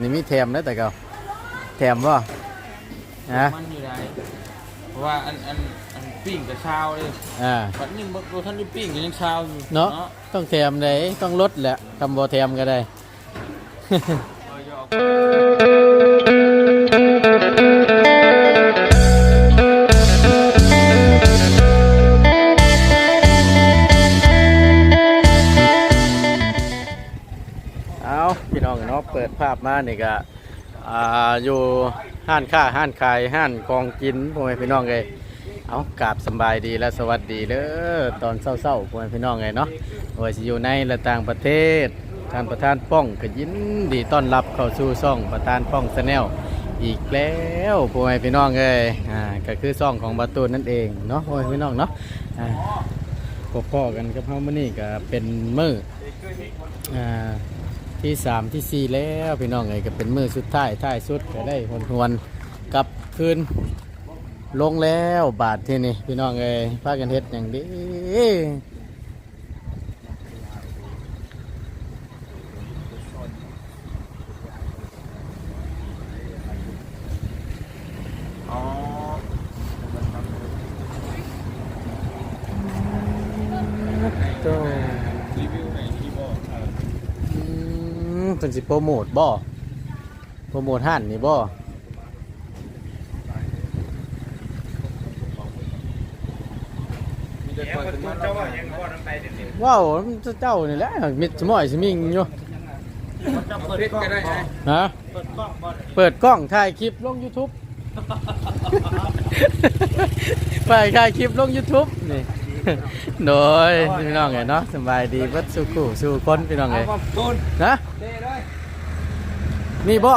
นี่มีแถมนะแต่เก่าแถมบ่ฮะมันอยู่ไหนเพราะว่าอันอันอันปิ้งกับชาวเลยอ่าปัดนี้บางท่านได้ปิ้งก็ยังชาวอยู่เนาะต้องแถมได้ต้องลดแหละคำบ่แถมก็ได้าะเปิดภาพมานี่ก็ออยู่ห้านค้าห้านขายห้านของกินพ่อแม่พี่น้องเลยเอากราบสบายดีและสวัสดีเด้อตอนเศร้าๆพ่อแม่พี่น้องเลยเนาะว่าสิอยู่ในและต่างประเทศท่านประธานป้องก็ยินดีต้อนรับเข้าสู่ซ่องประธานป้องชาแนลอีกแล้วพ่อแม่พี่น้องเลยอ่าก็คือซ่องของบาตูนนั่นเองเนาะพ่อแม่พี่น้องเนาะอ่าพ่อๆกันกับเฮามื้อนี้ก็เป็นมืออ่า ที่สามที่สี่แล้วพี่น้องไอ้ก็เป็นมือสุดท้ายท้ายสุดก็ได้หวนหวนๆกลับคืนลงแล้วบาทที่นี่พี่น้องไอ้พากันเฮ็ดอย่างดี อ๋อ โจ้ รีวิวในที่บอก อืมเป็น สิโปรโมทบ่โปรโมทห้านนี่บ่มีแต่คนถึงมันเจ้าว่ายังบ่ทันไปเด็ดว้าวมันเจ้านี่แหละมิดสมอยสมิงอยู่ๆมันจะเปิดกล้องก็ได้ไงฮะเปิดกล้องบ่ได้เปิดกล้องถ่ายคลิปลง YouTube ไปถ่ายคลิปลง YouTube นี่โดยพี่น้องไงเนาะสบายดีเบัดสู่คู่สู่คนพี่น้องไงเอาตูนนะเด้เลย นี่บ่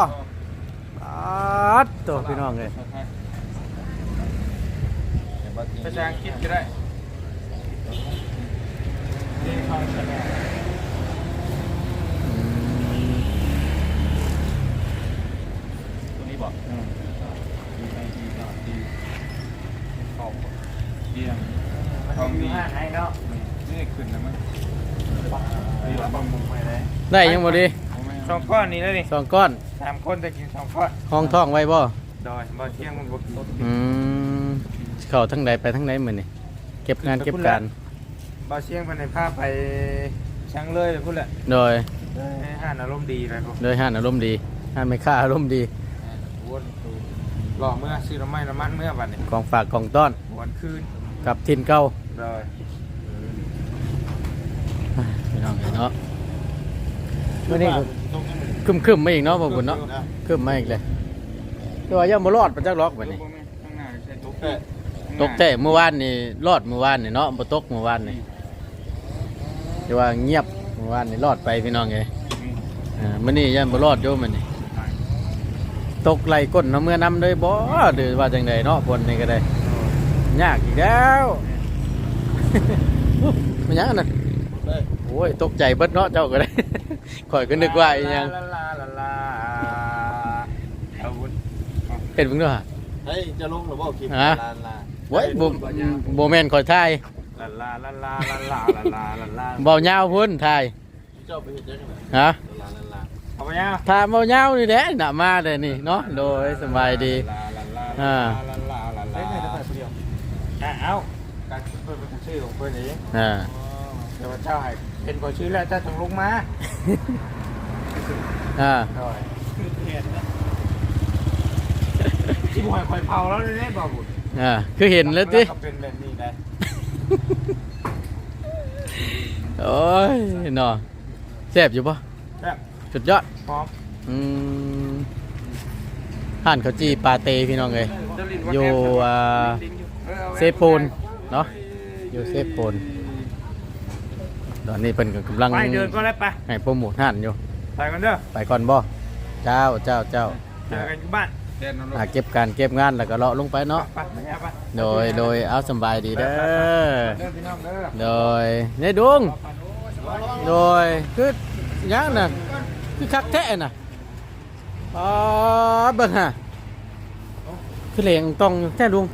ปัดตัวพี่น้องไงภาษาอังกฤษก็ได้นี่เขาแสดงตัวนี้บอกดีไปดีต่อดีขอบเยี่ยมทองดีให้เนาะนี่ขึ้นนะมั้งไปอยู่บังมุมไปเลยได้ยังบ่ดี สองก้อนนี้แล้วนี่สองก้อนสามคนจะกินสองก้อนห้องท้องไว้บ่ดอยบ่เที่ยงมันบ่กินอืมเข้าทั้งใดไปทั้งใดมื้อนี่เก็บงานเก็บการบ่เที่ยงไปในภาพไปช่างเลยพูดแหละโดยให้ห่านอารมณ์ดีเลยพวกโดยห้านอารมณ์ดีห้านไม่ค่าอารมณ์ดีวนหล่อเมื่อซื้อน้ำมันน้ำมันเมื่อวันนี้ของฝากของต้อนวันคืนกับทินเก่าดอยพี่น้องเนาะมื้อนี้ก็ คึมคึมๆมาอีกเนาะบ่บุญเนาะคึมมาอีกเลยแต่ว่ายังบ่รอดปานจักล็อกบัดนี้ข้างหน้าใช่ตกตกแต่เมื่อวานนี่รอดเมื่อวานนี่เนาะบ่ตกเมื่อวานนี่แต่ว่าเงียบเมื่อวานนี่รอดไปพี่น้องเอ้ยอ่ามื้อนี้ยังบ่รอดอยู่มื้อนี้ตกไหลก้นเนาะเมื่อนํเลยบ่หรือว่าจังไดเนาะฝนนี่ก็ได้ยากอีกแล้วมันหยังอันนั้น โอ้ยตกใจเบิดเนาะเจ้าก็ได้ข่อยก็นึกว่าอีหยังลาลาลาลาอาวุธเห็นเบิ่งเด้อเฮ้ยจะลงหรือเปล่าคลิปฮะลาลาโว้ยบ่บ่แม่นข่อยทายลาลาลาลาลาลาลาลาลาลาเบายาวพุ่นทายเจ้าไปเห็นยังไงฮะลาลาลาเอาไปยังทายเบายาวนี่แหละน่ะมาเลยนี่เนาะโดยสบายดีลาลาลาอ่าลาลาลาลาเฮ้ยไม่ได้ไปคนเดียวอะเอาการเพิ่นเป็นชื่อของเพิ่นเองอ่า แต่ว่าเจ้าให้เป็นคนชื่อแล้วเจ้าต้องลงมาอ่าดอยที่บ่ให้คอยเผาแล้วนี่บ่บุญอ่าคือเห็นแล้วติก็เป็นแบบนี้ได้โอ้ยเนาะแซ่บอยู่ปะครับสุดยอดพร้อมอืมห่านข้าวจีปาเตพี่น้องเลยอยู่อ่าเซโปนเนาะอยู่เซโปน ตอนนี้เพิ่นก็กำลังไปเดินก็ได้ไปให้โปรโมทห่านอยู่ ไปกันเด้อไปก่อนบ่เจ้าเจ้าเจ้าเจอกันที่บ้านเดินนอนอ่าเก็บการเก็บงานแล้วก็เลาะลงไปเนาะไปไปไปโดยโดยเอาสำบายดีเด้อเดินพี่น้องเด้อโดยนี่ดวงโดยคือหยังน่ะคือคักแท้น่ะอ๋อเบิ่งฮะคือเหลงต้องแท้ดวง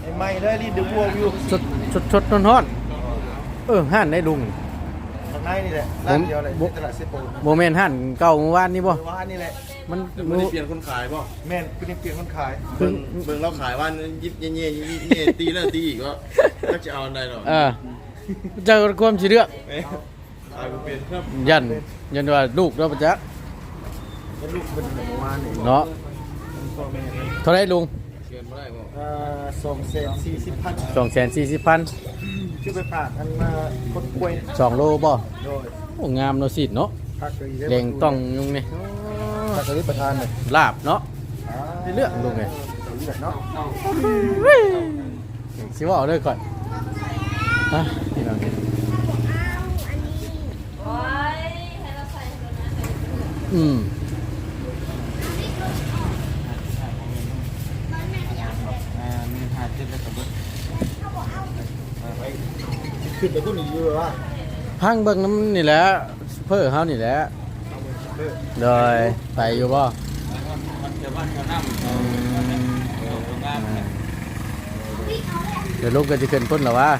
ไอ้ไม่ได้รีดดึงพวกอยู่สดสดสดร้อนๆเออห่านได้ลุงข้าง ในนี่แหละร้านเดียวเลยผมที่ตลาดเซโปนโมเมนต์ห่านเก่าเมื่อวานนี่บ่เมื่อวานนี่แหละมันไม่ได้เปลี่ยนคนขายป่ะแม่นคือเปลี่ยนคนขายเบิ่งเบิ่งเราขายว่ายิบเงี้ยๆยิบเงี้ยๆตีแล้วตีอีกก็ก็จะเอาอันใดหรอเออเจ้าความสิเลือกเอ้ยขายบ่เป็นครับยันยันว่าลูกเราประจักษ์แล้วลูกเป็นหนึ่งมาหนึ่งเนาะพ่อแม่เป็นเท่าไรลุง สองแสนสี่สิบพันสองแสนสี่สิบพันชื่อไปฝากอันมาคนกล้วยสองโลบ่โดยโอ้งามเนาะสิเนาะพักกะหรี่แดงต้องยุงนี่พักกะหรี่ประธานเลยลาบเนาะได้เรื่องลุงไงเลือดเนาะสิว่าเอาเลยก่อนฮะนี่น้องอืม อ่ามีหาเจ็ดแล้วก็เบิด ขึ้นไปพุ่นอีกอยู่ว่าพังเบิ่งน้ำนี่แหละเพื่อเฮานี่แหละโดยไปอยู่บ่มันจะบ้านจะน้ำอืมงามเนี่ยเดี๋ยวลูกก็จะขึ้นพุ่นแล้ววะ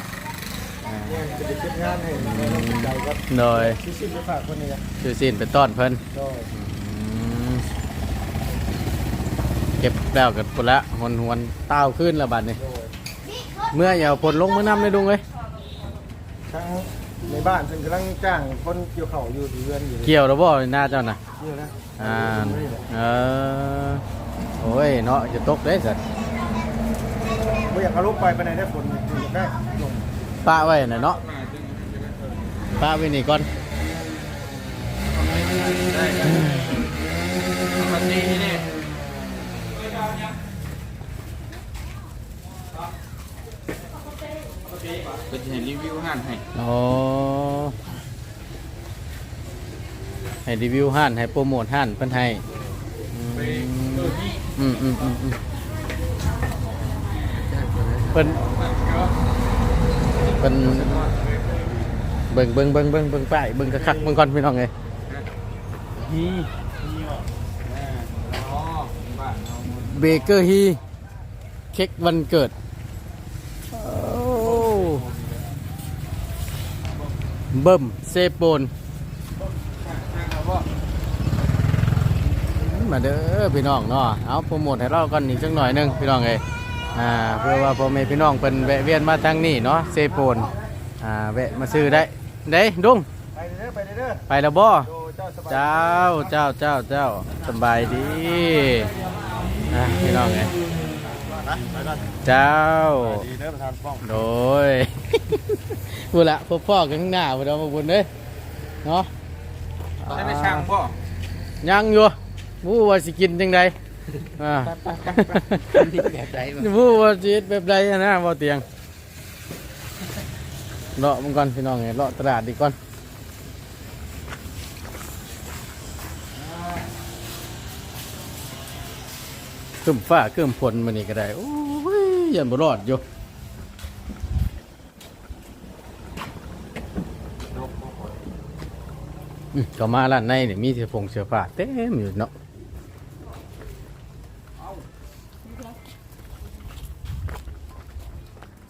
เนี่ยจะไปเก็บงานให้ใจก็โดยซื้อชิ้นไปฝากคนนี้นะซื้อสินไปต้อนเพิ่นโดยอืมเก็บแล้วกันพุ่นละหวนหวนๆเต้าขึ้นแล้วบัดนี้โดยเมื่ออย่าเอาผลลงมือน้ำเลยดุงเอ้ย ทั้งในบ้านเพิ่นกำลังจ้างคนเกี่ยวเข่าอยู่ที่เรือนอยู่เกี่ยวแล้วบ่หน้าเจ้าน่ะ นี่นะอ่าเออโอ้ยเนาะจะตกได้สัตว์ไม่อยากเอาลูกไปไปไหนได้ฝนอยู่ได้ลงป้าไว้น่ะเนาะป้าไว้นี่ก่อนมันดีนี่ เป็นเห็นรีวิวห้านให้อ๋อให้รีวิวห้านให้โปรโมทห้านเพิ่นให้อืมอืมอืมอืมเพิ่นเพิ่นเบิ่งเบิ่งเบิ่งเบิ่งเบิ่งป้ายเบิ่งคักๆเบิ่งก่อนพี่น้องเอ้ยฮีอ๋อบ้านเราเบเกอร์ฮีเค้กวันเกิด เบิ่มเซโปนมาเด้อพี่น้องเนาะเอาโปรโมทให้เรากันอีกสักหน่อยหนึงพี่น้องเอ้ยอ่าเพื่อว่าพ่อแม่พี่น้องเป็นแวะเวียนมาทางนี้เนาะเซโปนอ่าแวะมาซื้อได้เด้ดุงไปเด้อไปเด้อไปแล้วบ่โดเจ้าสบายเจ้าเจ้าเจ้าเจ้าสำบายดีอะพี่น้องเอ้ยนะไปก่อนเจ้าดีเด้อประธานป้องโดย พูดละพบพ่อกันข้างหน้าพอเรามาบุญเด้อเนาะได้ไปช่างบ่ยังอยู่บู้ว่าสิกินจังใดอ่านี่แบบไหนบ่บู้ว่าสิเฮ็ดแบบใดอะนะบ่เตียงเลาะมันก่อนพี่น้องไงเลาะตลาดดีก่อนขึ้นฟ้าขึ้นฝนมันนี่ก็ได้โอ้ยยันบ่รอดอยู่อืม ก็มาร้านในนี่มีเสื้อผงเสื้อผ้าเต็มอยู่เนาะ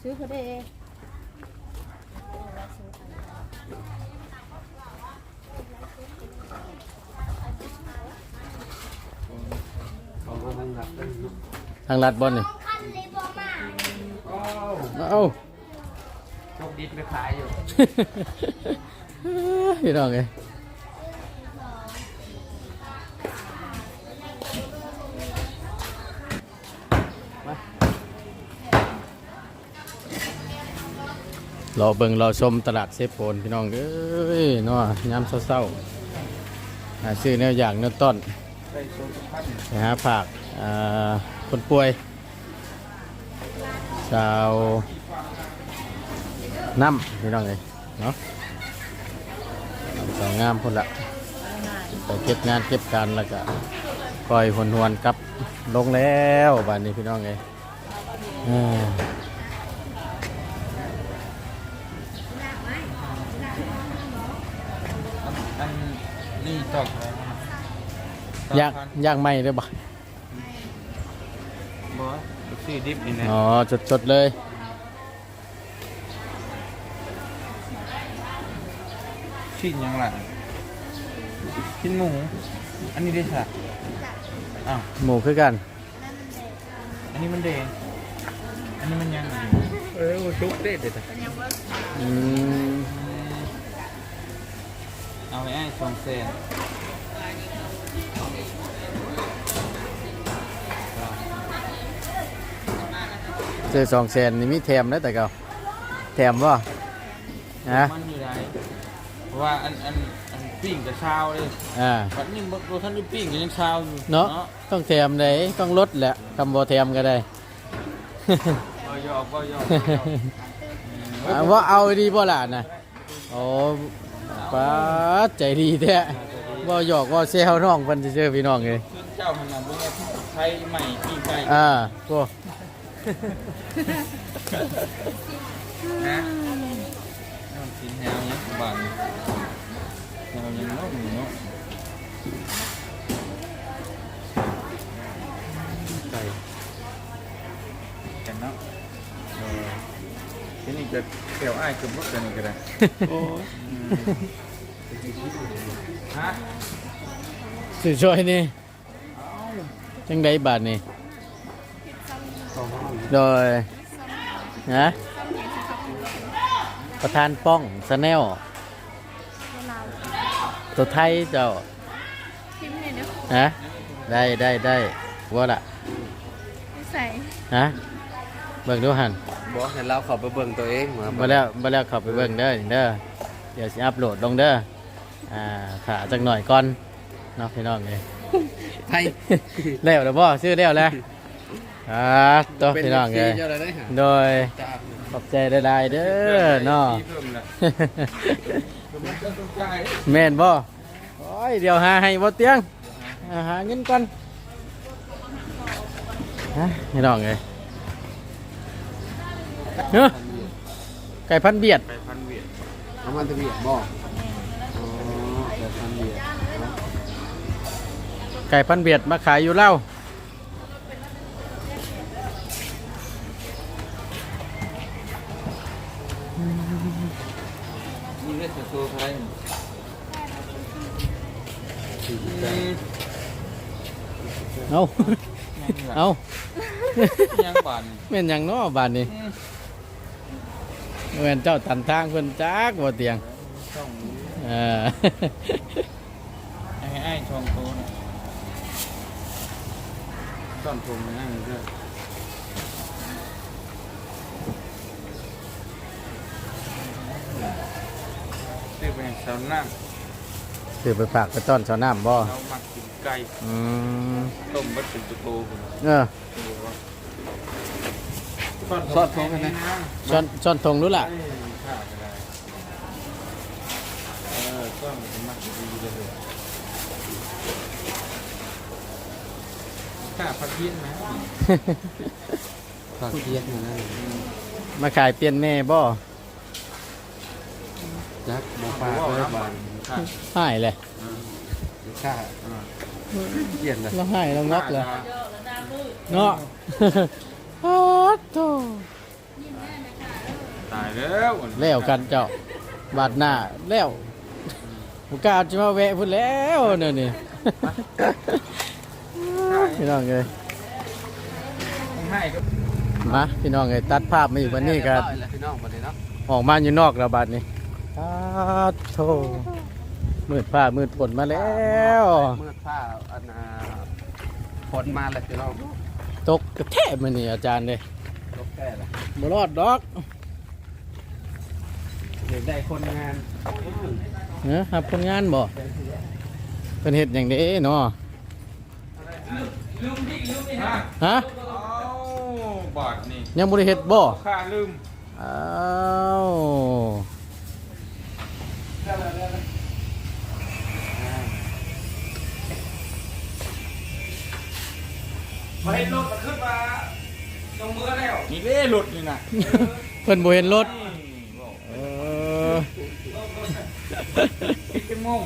ซื้อเขาได้เองทางลัดบอลนี่เอ้าจกดิบไปขายอยู่ พี่น้องไง เรอเบิ่งรอชมตลาดเซฟโปนพี่น้องเอ้ยเนาะยามเศร้าๆหาซื้อแนวอย่างแนวต้นนสุพรรณไปหาผักคนป่วยชาวน้ำพี่น้องเลยเนาะสาวงามพุ่นละไปเก็บงานเก็บการแล้วก็ปล่อยหวนหวนๆกลับลงแล้วบ้านนี้พี่น้องเลย นี่ตอกอะไรนะย่างย่างไหมเลยบ่บ่ซื้อดิบนี่นะอ๋อจดๆเลยชิ้นยังล่ะชิ้นหมูออันนี้ได้ค่ะอ้าวหมูคือกัน อันนี้มันแดงอันนี้มันยังอยู่เออชุกเด็ดเด็ดอืม เอาไปไอ้สองเซนซื้อสองแสนนี่มีแถมแล้วแต่เก่าแถมบ่ฮะมันอยู่ไหนเพราะว่าอันอันอันปิ้งกับเช้าเลยอ่าบัดนี้บรท่านได้ปิ้งก็ยังเช้าอยู่เนาะต้องแถมเลยต้องลดแหละคำบ่แถมก็ได้ก็ยอกก็ยอกอ่าว่าเอาดีบ่ล่ะนะโอ้ ป้าดใจดีแท้บ่หยอกบ่แซวน้องเพิ่นซื่อๆพี่น้องเอ้ยขึ้นเจ้าหันหลังเมื่อไทยใหม่ปิ้งไก่อ่าโก็นะน้ำกินแฮวเนี่ยบานแฮวยังเนาะหมูเนาะไก่กันเนาะเออ ทีนี้จะเกี่ยวอ้ายกับรถกันนี่ก็ได้ฮะสิช่วยนี่จังไดบาดนี่โดยนะประธานป้องสแนลตัวไทยเจ้าพิมพ์เนี่ยเนาะฮะได้ได้ได้ว่าละนิสัยฮะเบิ่งดูหัน บอกให้เราเขอไปเบิ่งตัวเองมามาแล้วมาแล้วเข้าไปเบิ่งเด้อนี่เด้อเดี๋ยวสิอัปโหลดลงเด้ออ่าขาจักหน่อยก่อนเนาะพี่น้องเลยไทยแล้วแล้วบ่ซื้อแล้วแล้วอ่าตัวพี่น้องเลยเจ้าอะไรได้หาโดยจ้าขอบใจได้ๆเด้อเนาะ เพิ่มละเพิ่มละต้องจ่ายแม่นบ่โอ้ยเดี๋ยวหาให้บ่เตียงอ่าหาเงินก่อนฮะพี่น้องเลย เฮ้อไก่พันเบียด ไปพันเวียดเอามันจะเบียดบอกอ๋อแต่พันเบียดไก่พันเบียดมาขายอยู่เล่านี่เลือดโซ่ใครเอา เอายังบานแม่นหยังเนาะบาดนี้ แม่นเจ้าตันทางเพิ่นจักบ่เตียงช่องเออ ไอ้ไอ้ช่องโตนะต้นทุนนะมันก็ซื้อไปสาวน้สิไปฝากไปต้อนชาวน้ำบ่ำเรามักกินไก่อืมต้มบัดเป็นตุโตคุณเออ ซอสทองกันนะช้อนช้อนทงรู้ล่ะข้าวก็ได้เออต้มมันมักดีเลยข้าพักเพี้ยนนะฝากเทียบมานั่นมาขายเปลี่ยนแม่บ่จักบอกฝากเลยบานค่ะหายเลยค่าเกียนเลยเราหายเรางอกเลยเนาะ โอ้โตตายแล้วแล้วกันเจ้าบาดหน้าแล้วบุกล้าจะมาแวะพุ่นแล้วเนี่ยนี่พี่น้องเอ้ยให้ก็มาพี่น้องเอ้ยตัดภาพมาอีกวันนี้ก็พี่น้องมาเลยเนาะออกมาอยู่นอกแล้วบาดนี้อ้าโธ่มืดผ้ามืดฝนมาแล้วเมื่อผ้าอันน่ะฝนมาแล้วพี่น้อง ตกกระแทกมานี่อาจารย์เลยตกแก่ละบ่รอดดอกเด็กได้คนงานเนอะครับคนงานบ่เป็นเห็ดอย่างนี้เนาะฮะเอาบาทนี่ยังบ่ได้เห็ดบ่ข้าลืมอ้าว มาเห็นรถมันขึ้นมาตรงมือแล้วนี่เด้รถนี่นะเพิ่นบ่เห็นรถเออเป็นโมง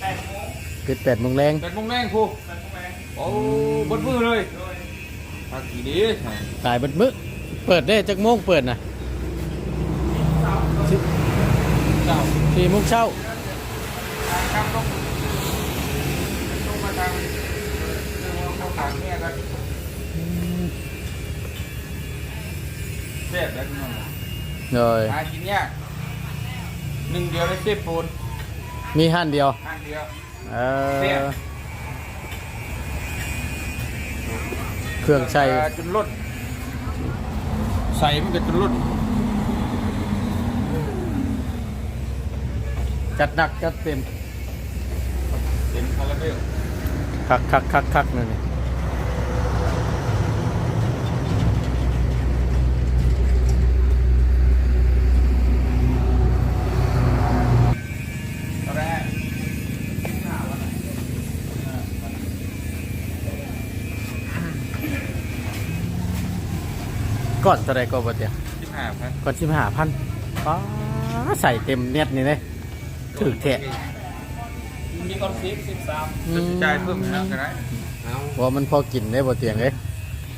แปดโมงปิดแปดโมงแรงแปดโมงแรงครูโอ้บดมือเลยพักกี่ดีตายเบิดมื้อเปิดได้จักโมงเปิดน่ะเจ้า4โมงเช้าครับต้องต้องมาเลยหากินยากหนึ่งเดียวได้เซฟปูนมีห้านเดียวอันเดียวเอเนี่ยอเครื่องใช้จนล้นใส่มันก็จนล้นจัดหนักจัดเต็มเต็มคาราเบลคักคักคักคักนั่นนี่ตอน ก่อนเท่าไรก็บ่เตียสิบห้าพันก่อนสิบห้าพันป้าใส่เต็มเน็ตนี่เลยถือแทะมีก้อนสิบสิบสามอืมจะจ่ายเพิ่มอีกนะก็ได้เอาว่ามันพอกินได้บ่เตียงเลย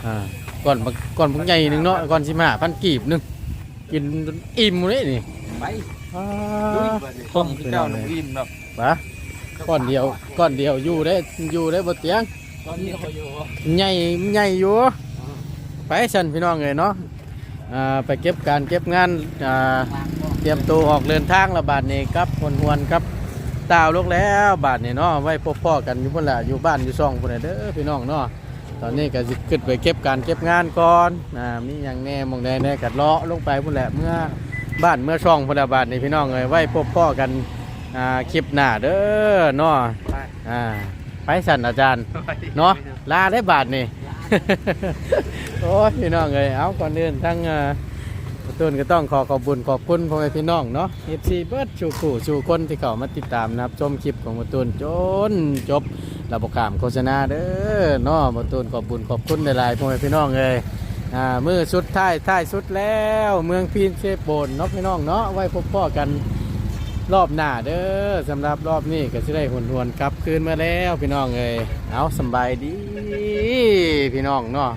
อ่าก่อนบักก่อนบักใหญ่หนึงเนาะก่อนสิบห้าพันกีบหนึงกินจนอิ่มเลยนี่ไปป้าต้มเจ้าหนุ่มอิ่มแบบป้าก้อนเดียวก้อนเดียวอยู่ได้อยู่ได้บ่เตียงตอนนี้เขาอยู่ใหญ่ใหญ่อยู่ ไปสันพี่น้องเลยเนาะไปเก็บการเก็บงานเตรียมตัวออกเดินทางและบาทนี้ครับหวนหวนครับตาวลูกแล้วบาทนี้เนาะไว้พบพ่อกันอยู่พุ่นละอยู่บ้านอยู่ซ่องพุ่นเด้อพี่น้องเนาะตอนนี้ก็สิขึ้นไปเก็บการเก็บงานก่อนอ่ามีอย่างแน่มองใดแน่กัดเลาะลงไปพุ่นแหละเมื่อบ้านเมื่อช่องพุ่นละบาทนี้พี่น้องเลยไว้พบพ่อกันคลิปหน้าเด้อเนาะไปสันอาจารย์เนาะลาได้บาทนี่ โอ้ยพี่น้องเลยเอาก่อนเดินทั้งต้นก็ต้องขอขอบคุญขอบคุณพ่อแม่พี่น้องเนาะ FC เบิร์ดชูขู่ชูคนที่เข้ามาติดตามนะครับชมคลิปของมาตูนจนจบระบบขามโฆษณาเด้อเนาะมาตูนขอบคุญขอบคุณหลายๆพ่อแม่พี่น้องเลยอ่ามือสุดท้ายท้ายสุดแล้ว เมืองพีนเชฟโบนเนาะพี่น้องเนาะไว้พบพ่อกัน รอบหน้าเด้อสำหรับรอบนี้ก็จะได้หวนหวนกลับคืนมาแล้วพี่น้องเลยเอาสบายดีพี่น้องเนาะ